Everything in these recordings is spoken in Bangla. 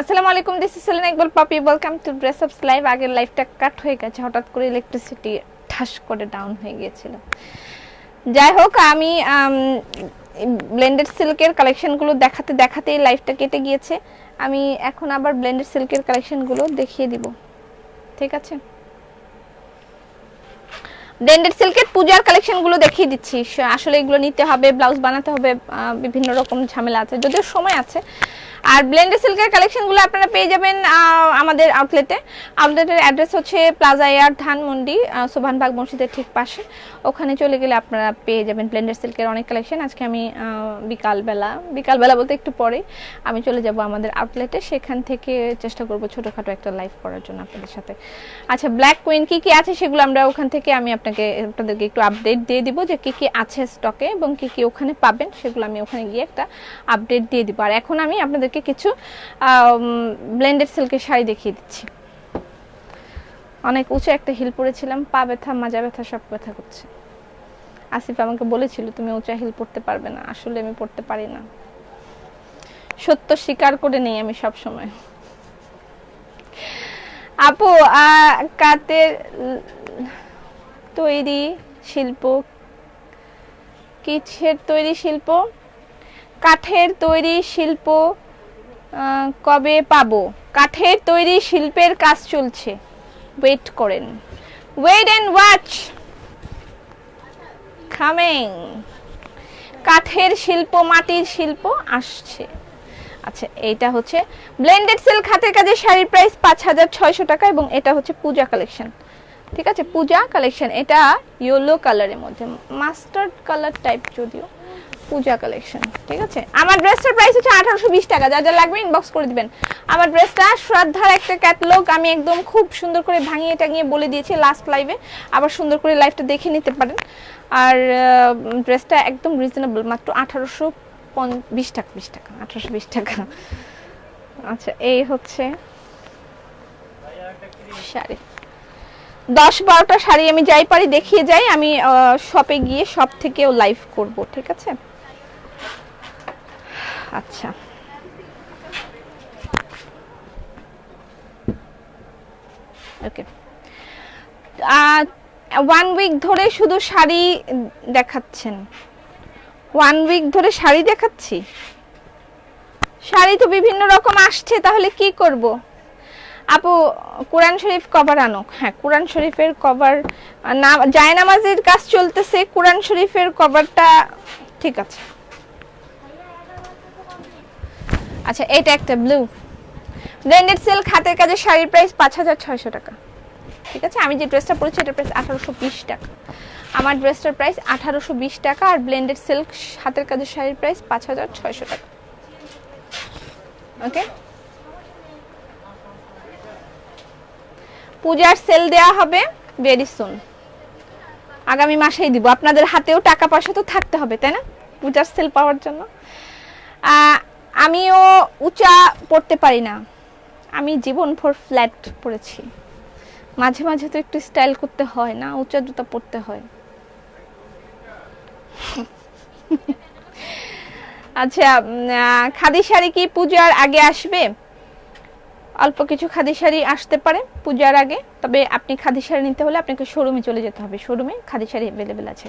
আসসালামু আলাইকুম দিস ইজ সেলিনা ইকবাল পাপি welcome to dress ups live আগের লাইভটা কাট হয়ে গেছে, হঠাৎ করে ইলেকট্রিসিটি ঠাস করে ডাউন হয়ে গিয়েছিল। যাই হোক, আমি ব্লেন্ডেড সিল্কের কালেকশনগুলো দেখাতে দেখাতেই লাইভটা কেটে গিয়েছে। আমি এখন আবার ব্লেন্ডেড সিল্কের কালেকশনগুলো দেখিয়ে দিব। ঠিক আছে? ব্লেন্ডেড সিল্কের পূজার কালেকশনগুলো দেখিয়ে দিচ্ছি। আসলে এগুলো নিতে হবে ব্লাউজ বানাতে হবে বিভিন্ন রকম ঝামেলা আছে। যদিও সময় আছে আর ব্লেন্ডেড সিল্কের কালেকশনগুলো আপনারা পেয়ে যাবেন আমাদের আউটলেটে আউটলেটের অ্যাড্রেস হচ্ছে প্লাজা এয়ার ধানমন্ডি সোভানবাগ মসজিদের ঠিক পাশে। ওখানে চলে গেলে আপনারা পেয়ে যাবেন ব্লেন্ডেড সিল্কের অনেক কালেকশন আজকে আমি বিকালবেলা বিকালবেলা বলতে একটু পরে আমি চলে যাব আমাদের আউটলেটে সেখান থেকে চেষ্টা করব ছোটোখাটো একটা লাইভ করার জন্য আপনাদের সাথে। আচ্ছা ব্ল্যাক কুইন কী কী আছে সেগুলো আমরা ওখান থেকে আমি আপনাকে, আপনাদেরকে একটু আপডেট দিয়ে দিব যে কী কী আছে স্টকে এবং কী কী ওখানে পাবেন। সেগুলো আমি ওখানে গিয়ে একটা আপডেট দিয়ে দিব। আর এখন আমি আপনাদেরকে কিছু ব্লেন্ডেড সিল্কের শাড়ি দেখিয়ে দিচ্ছি। অনেক উঁচু একটা হিল পরেছিলাম, পা ব্যথা, মাজা ব্যথা, সব ব্যথা করছে। আসিফ আমাকে বলেছিল, তুমি উঁচা হিল পড়তে পারবে না, আসলে আমি পড়তে পারি না। সত্য স্বীকার করে নেই আমি সব সময় আপু কাতের তৈরি শিল্প? কিসের তৈরি শিল্প? কাঠের তৈরি শিল্প? কবে পাবো? কাঠের তৈরি শিল্পের কাজ চলছে। ওয়েট করেন। ওয়েট অ্যান্ড ওয়াচ কামিং কাঠের শিল্প, মাটির শিল্প আসছে। আচ্ছা এইটা হচ্ছে ব্লেন্ডেড সিল্ক হাতের কাজের শাড়ির প্রাইস পাঁচ হাজার ছয়শো টাকা এবং এটা হচ্ছে পূজা কালেকশন ঠিক আছে? পূজা কালেকশন এটা ইয়েলো কালারের মধ্যে। মাস্টার্ড কালার টাইপ যদিও। পূজা কালেকশন ঠিক আছে? আমার ড্রেসটার প্রাইস হচ্ছে আঠারোশো বিশ টাকা, যা যা লাগবে ইনবক্স করে দিবেন। আমার ড্রেসটা শ্রদ্ধার একটা ক্যাটালগ আমি একদম খুব সুন্দর করে ভাঙিয়ে টাঙিয়ে বলে দিয়েছি লাস্ট লাইভে আবার সুন্দর করে লাইভটা দেখে নিতে পারেন। আর ড্রেসটা একদম রিজনেবল মাত্র আঠারোশো বিশ টাকা বিশ টাকা, আঠারোশো বিশ টাকা। আচ্ছা এই হচ্ছে শাড়ি। দশ বারোটা শাড়ি আমি যাই পারি, দেখিয়ে যাই, আমি শপে গিয়ে শপ থেকেও লাইভ করব, ঠিক আছে? আচ্ছা। ওকে ওয়ান উইক ধরে শুধু শাড়ি দেখাচ্ছেন। ওয়ান উইক ধরে শাড়ি দেখাচ্ছি? শাড়ি তো বিভিন্ন রকম আসছে, তাহলে কি করব? আপু, কোরআন শরীফ কভার আনুক। হ্যাঁ কোরআন শরীফের কভার না, জায়নামাজের কাজ চলতেছে, কোরআন শরীফের কভারটা ঠিক আছে। আচ্ছা এটা একটা ব্লু ব্লেন্ডেড সিল্ক হাতের কাজে শাড়ির প্রাইস পাঁচ হাজার ছয়শো টাকা। ঠিক আছে? আমি যে ড্রেসটা পরেছি এটার প্রাইস আঠারোশো বিশ টাকা। আমার ড্রেসটার প্রাইস আঠারোশো বিশ টাকা আর ব্লেন্ডেড সিল্ক হাতের কাজের শাড়ির প্রাইস পাঁচ হাজার ছয়শো টাকা। ওকে পূজার সেল দেয়া হবে ভেরি সুন আগামী মাসেই দিব। আপনাদের হাতেও টাকা পয়সা তো থাকতে হবে, তাই না? পূজার সেল পাওয়ার জন্য। আমিও উঁচা পড়তে পারি না। আমি জীবন ভর ফ্ল্যাট পড়েছি। মাঝে মাঝে তো একটু স্টাইল করতে হয় না, উঁচা জুতা পরতে হয়। আচ্ছা খাদি শাড়ি কি পূজার আগে আসবে? অল্প কিছু খাদি শাড়ি আসতে পারে পূজার আগে, তবে আপনি খাদি শাড়ি নিতে হলে আপনাকে শোরুমে চলে যেতে হবে। শোরুমে খাদি শাড়ি অ্যাভেলেবেল আছে।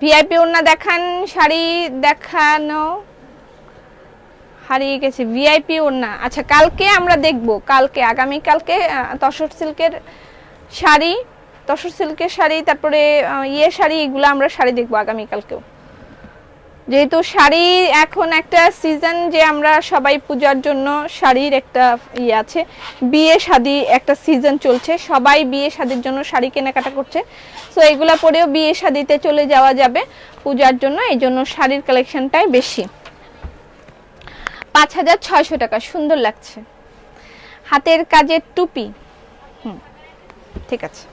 ভিআইপি ওড়না দেখান, শাড়ি দেখানো হারিয়ে গেছে ভিআইপি ওড়না আচ্ছা কালকে আমরা দেখব, কালকে, আগামী কালকে তসর সিল্কের শাড়ি, তসর সিল্কের শাড়ি, তারপরে ইয়ে শাড়ি, এগুলো আমরা শাড়ি দেখব আগামী কালকেও। যেহেতু শাড়ি এখন একটা সিজন যে আমরা সবাই পূজার জন্য শাড়ির একটা ইয়ে আছে, বিয়ে শাদি একটা সিজন চলছে, সবাই বিয়ে শাদির জন্য শাড়ি কেনাকাটা করছে। সো এগুলা পরেও বিয়ে শাদিতে চলে যাওয়া যাবে পূজার জন্য, এই জন্য শাড়ির কালেকশনটাই বেশি। পাঁচ হাজার ছয়শো টাকা। সুন্দর লাগছে। হাতের কাজের টুপি। হুম, ঠিক আছে।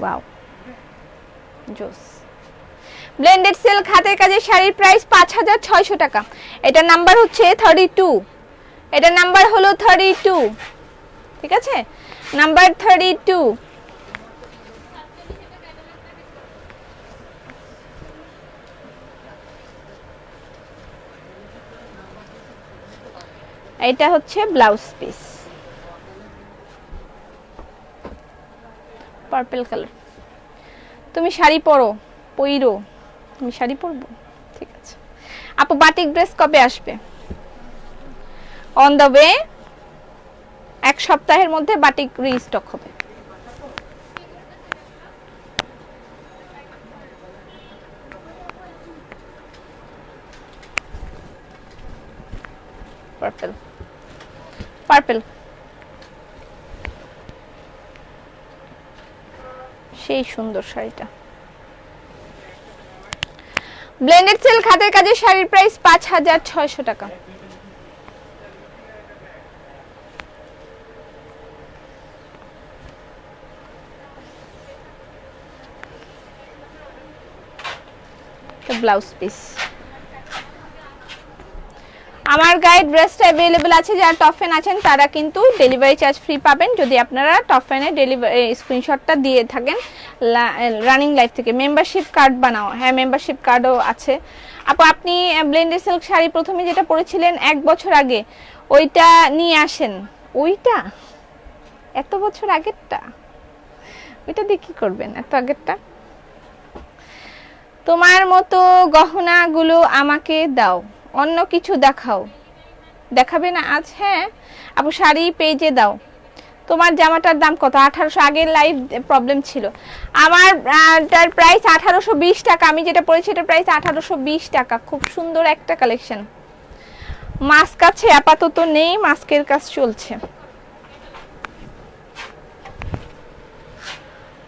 ওয়াও জোস ব্লেন্ডেড সিল্ক হাতের কাজের শাড়ির প্রাইস পাঁচ হাজার ছয়শো টাকা। এটার নাম্বার হচ্ছে থার্টি টু এটার নাম্বার হলো থার্টি টু ঠিক আছে? নাম্বার থার্টি টু এটা হচ্ছে ব্লাউজ পিস। পার্পেল কালার তুমি শাড়ি পরো, পইরো। তুমি শাড়ি পরবো? ঠিক আছে। আপু বাটিক ড্রেস কবে আসবে? অন দ্য ওয়ে এক সপ্তাহের মধ্যে বাটিক রিস্টক হবে। সেই সুন্দর শাড়িটা। ব্লেন্ডেড সেল খাতের কাজে শাড়ির প্রাইস পাঁচ হাজার ছয়শো টাকা। ব্লাউজ পিস আমার গায়ে ড্রেসটা অ্যাভেলেবল আছে, যারা টপ ফ্যান আছেন তারা কিন্তু ডেলিভারি চার্জ ফ্রি পাবেন। যদি আপনারা টপ ফ্যানের ডেলিভারি স্ক্রিনশটটা দিয়ে থাকেন রানিং লাইফ থেকে। মেম্বারশিপ কার্ড বানাও। হ্যাঁ মেম্বারশিপ কার্ডও আছে। আপু, আপনি ব্লেন্ডেড সিল্ক শাড়ি প্রথমে যেটা পরেছিলেন এক বছর আগে, ওইটা নিয়ে আসেন। ওইটা? এত বছর আগেরটা? ওইটা দিয়ে কি করবেন? এত আগেরটা? তোমার মতো গহনাগুলো আমাকে দাও, অন্য কিছু দেখাও। দেখাবে না আজ? হ্যাঁ আপু শাড়ি পেজে দাও। তোমার জামাটার দাম কত? আঠারোশো আগের লাইফ প্রবলেম ছিল। আমার তার প্রাইস আঠারোশো বিশ টাকা। আমি যেটা পড়েছি এটার প্রাইস আঠারোশো বিশ টাকা। খুব সুন্দর একটা কালেকশন মাস্ক আছে, আপাতত নেই মাস্কের কাজ চলছে।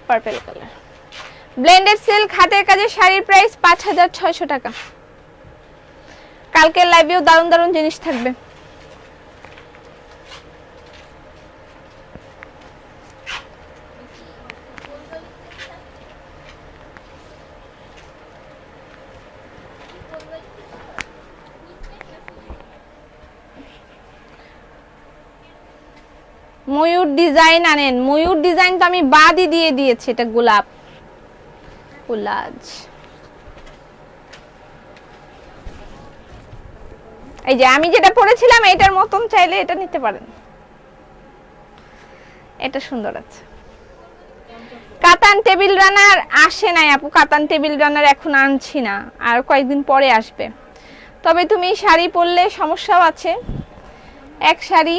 পার্পেল কালার ব্লেন্ডেড সিল্ক হাতের কাজে শাড়ির প্রাইস পাঁচ হাজার ছয়শো টাকা। কালকের লাইভেও দারুণ দারুণ জিনিস থাকবে। ময়ূর ডিজাইন আনেন। ময়ূর ডিজাইন তো আমি বাদই দিয়ে দিয়েছি, এটা গোলাপ। কোলাজ। এই যে আমি যেটা পড়েছিলাম, এটার মতন চাইলে এটা নিতে পারেন। এটা সুন্দর আছে। কাতান টেবিল রানার আসে নাই আপু, কাতান টেবিল রানার এখন আনছি না, আর কয়েকদিন পরে আসবে। তবে তুমি শাড়ি পরলে সমস্যাও আছে। এক শাড়ি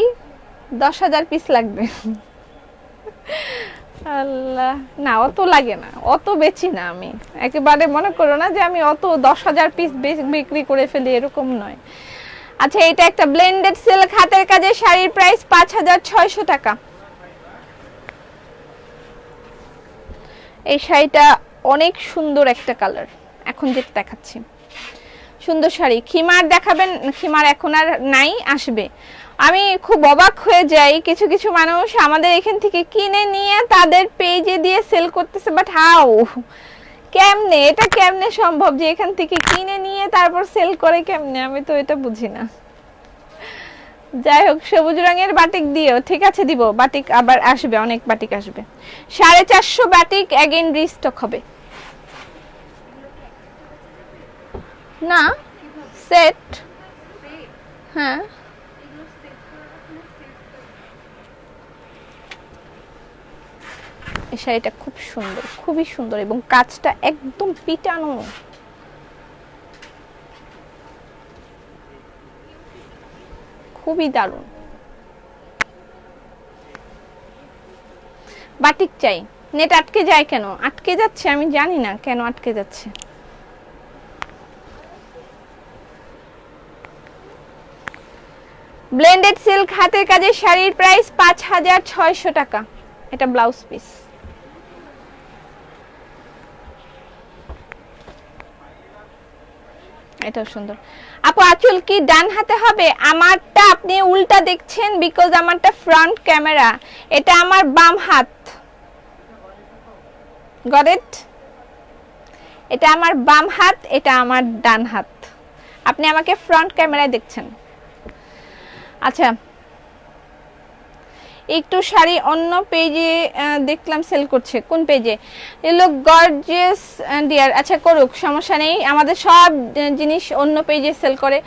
দশ হাজার পিস লাগবে। আল্লাহ না, অত লাগে না। অত বেচি না আমি। একেবারে মনে করো না যে আমি অত দশ হাজার পিস বিক্রি করে ফেলি, এরকম নয়। আচ্ছা এটা একটা ব্লেন্ডেড সিল্ক হাতের কাজে শাড়ির প্রাইস পাঁচ হাজার ছয়শো টাকা। এই শাড়িটা অনেক সুন্দর একটা কালার এখন যেটা দেখাচ্ছি। সুন্দর শাড়ি। খিমার দেখাবেন, খিমার এখন আর নাই, আসবে। আমি খুব অবাক হয়ে যাই। কিছু কিছু মানুষ আমাদের এখান থেকে কিনে নিয়ে তাদের পেজে দিয়ে সেল করতেছে বাট হাউ কেমনে? এটা কেমনে সম্ভব যে এখান থেকে কিনে নিয়ে তারপর সেল করে কেমনে? আমি তো এটা বুঝি না। যাই হোক, সবুজ রঙের বাটিক দিও ঠিক আছে, দিব। বাটিক আবার আসবে, অনেক বাটিক আসবে। সাড়ে চারশো বাটিক অ্যাগেন রিস্টক হবে। না সেট হ্যাঁ। এই শাড়িটা খুব সুন্দর, খুবই সুন্দর এবং কাজটা একদম পিটানো। খুবই দারুণ। বাটিক চাই। নেট আটকে যায় কেন? আটকে যাচ্ছে, আমি জানি না কেন আটকে যাচ্ছে। ব্লেন্ডেড সিল্ক হাতের কাজের শাড়ির প্রাইস পাঁচ হাজার ছয়শো টাকা। এটা ব্লাউজ পিস এটাও সুন্দর। আপু, আঁচল কি ডান হাতে হবে? আমারটা আপনি উল্টা দেখছেন বিকজ আমারটা ফ্রন্ট ক্যামেরা এটা আমার বাম হাত। গট ইট এটা আমার বাম হাত, এটা আমার ডান হাত। আপনি আমাকে ফ্রন্ট ক্যামেরায় দেখছেন। আচ্ছা একটু শাড়ি অন্য পেজে দেখলাম সেল করছে। কোন পেজে এগুলো গর্জিয়াস ডিয়ার আচ্ছা করুক, সমস্যা নেই। আমাদের সব জিনিস অন্য পেজে সেল করে,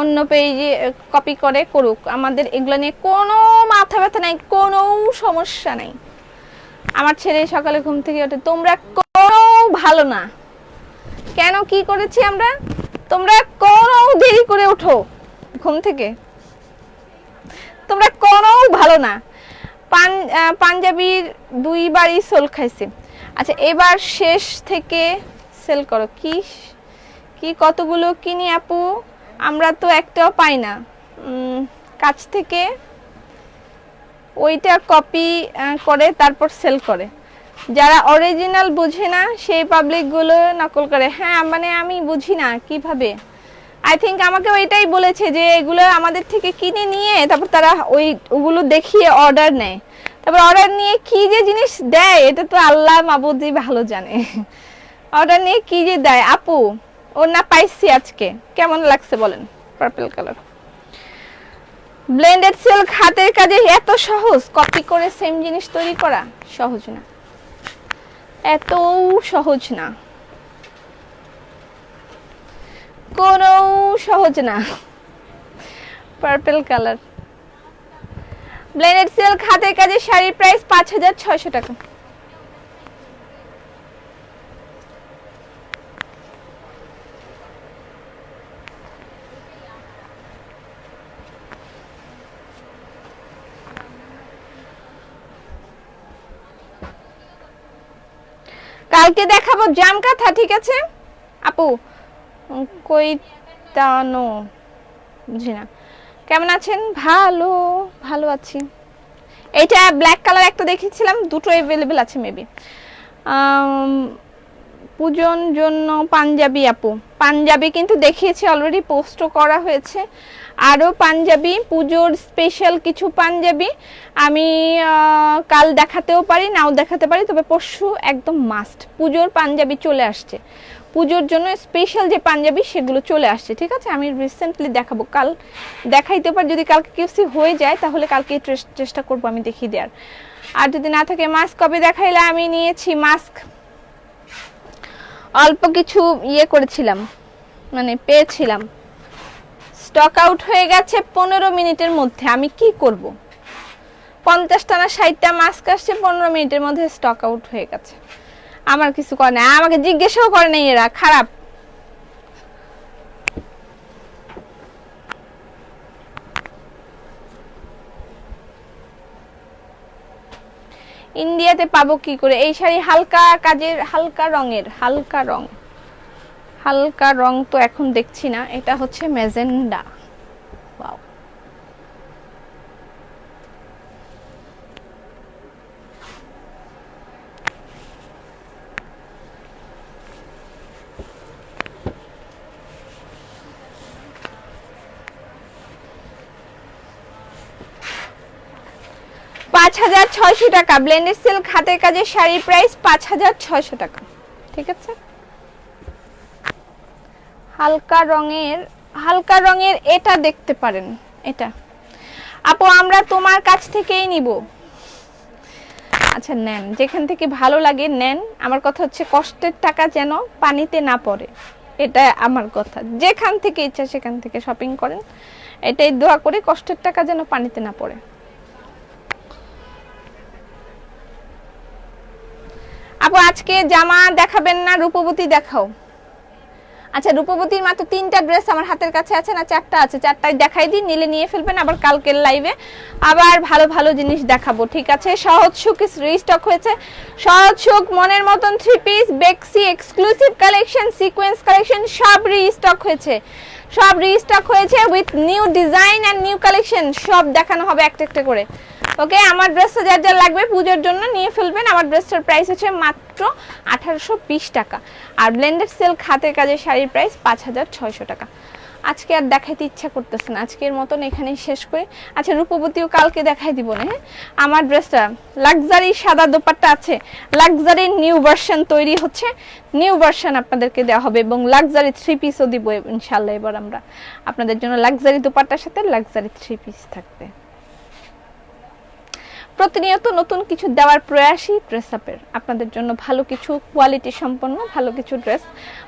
অন্য পেজে কপি করে, করুক। আমাদের এগুলো নিয়ে কোনো মাথা ব্যথা নাই, কোনো সমস্যা নাই। আমার ছেলে সকালে ঘুম থেকে ওঠে। তোমরা কোনো ভালো না। কেন, কি করেছি আমরা? তোমরা কোনো দেরি করে ওঠো ঘুম থেকে। তোমরা কোনো ভালো না। পাঞ্জাবির দুইবারই সোল খাইছে। আচ্ছা এবার শেষ থেকে সেল করো। কি কি কতগুলো কিনি আপু? আমরা তো একটাও পাই না। কাছ থেকে ওইটা কপি করে তারপর সেল করে। যারা অরিজিনাল বুঝে না, সেই পাবলিকগুলো নকল করে। হ্যাঁ মানে আমি বুঝি না, কীভাবে? আই থিঙ্ক আমাকে ওইটাই বলেছে যে এগুলো আমাদের থেকে কিনে নিয়ে তারপর তারা ওই, ওগুলো দেখিয়ে অর্ডার নেয়। তারপর অর্ডার নিয়ে কি যে জিনিস দেয়, এটা তো আল্লাহ মাবুদি ভালো জানে। অর্ডার নিয়ে কি যে দেয়? আপু, ওর না পাইছি আজকে। কেমন লাগছে বলেন? পার্পল কালার ব্লেন্ডেড সিল্ক হাতের কাজে এত সহজ? কপি করে সেম জিনিস তৈরি করা? সহজ না। এত সহজ না। কোনো সহজ না। পার্পল কালার ব্লেন্ডেড সিল্ক হাতের কাজে শাড়ির প্রাইস পাঁচ হাজার ছয়শো টাকা। কালকে দেখাবো জাম কাঁথা ঠিক আছে? আপু উম, কইতানো বুঝি না। কেমন আছেন? ভালো ভালো আছি। এইটা ব্ল্যাক কালার একটা দেখেছিলাম দুটো অ্যাভেলেবেল আছে মেবি পূজন জন্য পাঞ্জাবি আপু। পাঞ্জাবি কিন্তু দেখিয়েছি অলরেডি পোস্টও করা হয়েছে। আরও পাঞ্জাবি পুজোর স্পেশাল কিছু পাঞ্জাবি। আমি কাল দেখাতেও পারি নাও দেখাতে পারি তবে পরশু একদম মাস্ট পুজোর পাঞ্জাবি চলে আসছে। পুজোর জন্য স্পেশাল যে পাঞ্জাবি সেগুলো চলে আসছে, ঠিক আছে? আমি রিসেন্টলি দেখাবো। কাল দেখাইতে পারি, যদি কালকে কিউসি হয়ে যায়, তাহলে কালকে চেষ্টা করব আমি দেখিয়ে দেওয়ার আর যদি না থাকে মাস্ক কবে দেখাইলে আমি নিয়েছি মাস্ক অল্প কিছু ইয়ে করেছিলাম মানে পেয়েছিলাম। স্টক আউট হয়ে গেছে পনেরো মিনিটের মধ্যে। আমি কি করব? পঞ্চাশটা না ষাটটা মাস্ক আসছে, পনেরো মিনিটের মধ্যে স্টক আউট হয়ে গেছে। আমার কিছু করে না আমাকে জিজ্ঞাসাও করে নাই এরা, খারাপ। ইন্ডিয়াতে পাবো কি করে? এই শাড়ি হালকা কাজের, হালকা রঙের, হালকা রং। হালকা রং তো এখন দেখছি না, এটা হচ্ছে মেজেন্ডা ওয়াও। পাঁচ হাজার ছয়শো টাকা। ব্লেন্ডেড সিল্ক হাতের কাজের শাড়ির প্রাইস পাঁচ হাজার ছয়শো টাকা। ঠিক আছে? হালকা রঙের হালকা রঙের এটা দেখতে পারেন, এটা। আপু, আমরা তোমার কাছ থেকেই নিব। আচ্ছা নেন। যেখান থেকে ভালো লাগে নেন। আমার কথা হচ্ছে কষ্টের টাকা যেন পানিতে না পড়ে। এটা আমার কথা। যেখান থেকে ইচ্ছা সেখান থেকে শপিং করেন। এটাই দোয়া করে কষ্টের টাকা যেন পানিতে না পড়ে। আপু আজকে জামা দেখাবেন না, রূপবতী দেখাও। আচ্ছা রূপবতীর মাত্র তিনটা ড্রেস আমার হাতের কাছে আছে না, চারটা আছে? চারটায় দেখাই দিই, নিলে নিয়ে ফেলবেন, আবার কালকের লাইভে আবার ভালো ভালো জিনিস দেখাবো, ঠিক আছে? সহজ সুখ রিস্টক হয়েছে। সহজ সুখ, মনের মতন থ্রি পিস বেক্সি এক্সক্লুসিভ কালেকশন সিকোয়েন্স কালেকশন সব রিস্টক হয়েছে। সব রিস্টক হয়েছে with new design and new collection সব দেখানো হবে একটা একটা করে। ওকে, আমার ড্রেসটা যার যার লাগবে পুজোর জন্য নিয়ে ফেলবেন। আমার ড্রেসটার প্রাইস হচ্ছে মাত্র আঠারোশো বিশ টাকা। আর ব্লেন্ডেড সিল্ক হাতের কাজের শাড়ির প্রাইস পাঁচ হাজার ছয়শো টাকা। আজকে আর দেখাইতে ইচ্ছা করতেছে না। আজকের মতন এখানেই শেষ করে। আচ্ছা রূপবতীও কালকে দেখাই দিব না হ্যাঁ? আমার ড্রেসটা লাক্সারি সাদা দোপাট্টা আছে। লাক্সারি নিউ ভার্সন তৈরি হচ্ছে। নিউ ভার্সন আপনাদেরকে দেওয়া হবে এবং লাক্সারি থ্রি পিসও দিব ইনশাল্লাহ এবার আমরা। আপনাদের জন্য লাক্সারি দোপাট্টার সাথে লাক্সারি থ্রি পিস থাকবে। প্রতিনিয়ত নতুন কিছু দেওয়ার প্রয়াসই ড্রেস আপের আপনাদের জন্য ভালো কিছু কোয়ালিটি সম্পন্ন, ভালো কিছু ড্রেস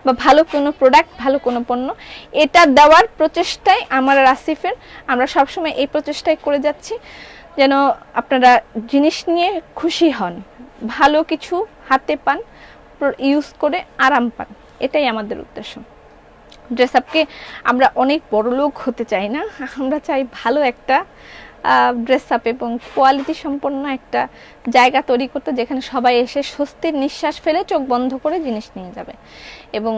বা ভালো কোনো প্রোডাক্ট ভালো কোনো পণ্য, এটা দেওয়ার প্রচেষ্টায় আমার আর আসিফের। আমরা সবসময় এই প্রচেষ্টায় করে যাচ্ছি যেন আপনারা জিনিস নিয়ে খুশি হন, ভালো কিছু হাতে পান ইউজ করে আরাম পান, এটাই আমাদের উদ্দেশ্য। ড্রেস আপকে আমরা অনেক বড় লোক হতে চাই না, আমরা চাই ভালো একটা ড্রেস আপ এবং কোয়ালিটি সম্পন্ন একটা জায়গা তৈরি করতে, যেখানে সবাই এসে স্বস্তির নিঃশ্বাস ফেলে চোখ বন্ধ করে জিনিস নিয়ে যাবে। এবং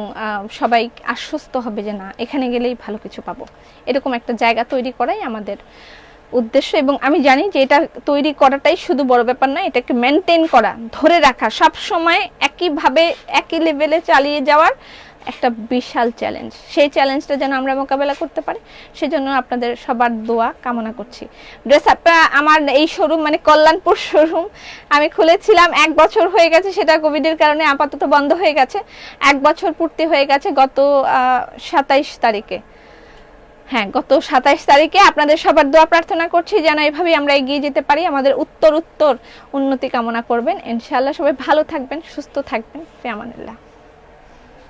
সবাই আশ্বস্ত হবে যে না, এখানে গেলেই ভালো কিছু পাবো। এরকম একটা জায়গা তৈরি করাই আমাদের উদ্দেশ্য। এবং আমি জানি যে এটা তৈরি করাটাই শুধু বড় ব্যাপার নয়, এটাকে মেনটেন করা, ধরে রাখা সব সময় একইভাবে, একই লেভেলে চালিয়ে যাওয়ার একটা বিশাল চ্যালেঞ্জ সেই চ্যালেঞ্জটা যেন আমরা মোকাবেলা করতে পারি, সেজন্য আপনাদের সবার দোয়া কামনা করছি। ড্রেস আপটা আমার এই শোরুম মানে কল্যাণপুর শোরুম আমি খুলেছিলাম, এক বছর হয়ে গেছে সেটা কোভিডের কারণে আপাতত বন্ধ হয়ে গেছে। এক বছর পূর্তি হয়ে গেছে গত সাতাইশ তারিখে। হ্যাঁ গত সাতাইশ তারিখে আপনাদের সবার দোয়া প্রার্থনা করছি যেন এভাবেই আমরা এগিয়ে যেতে পারি। আমাদের উত্তর উত্তর উন্নতি কামনা করবেন। ইনশাআল্লাহ সবাই ভালো থাকবেন, সুস্থ থাকবেন। ফেয়ামানুল্লাহ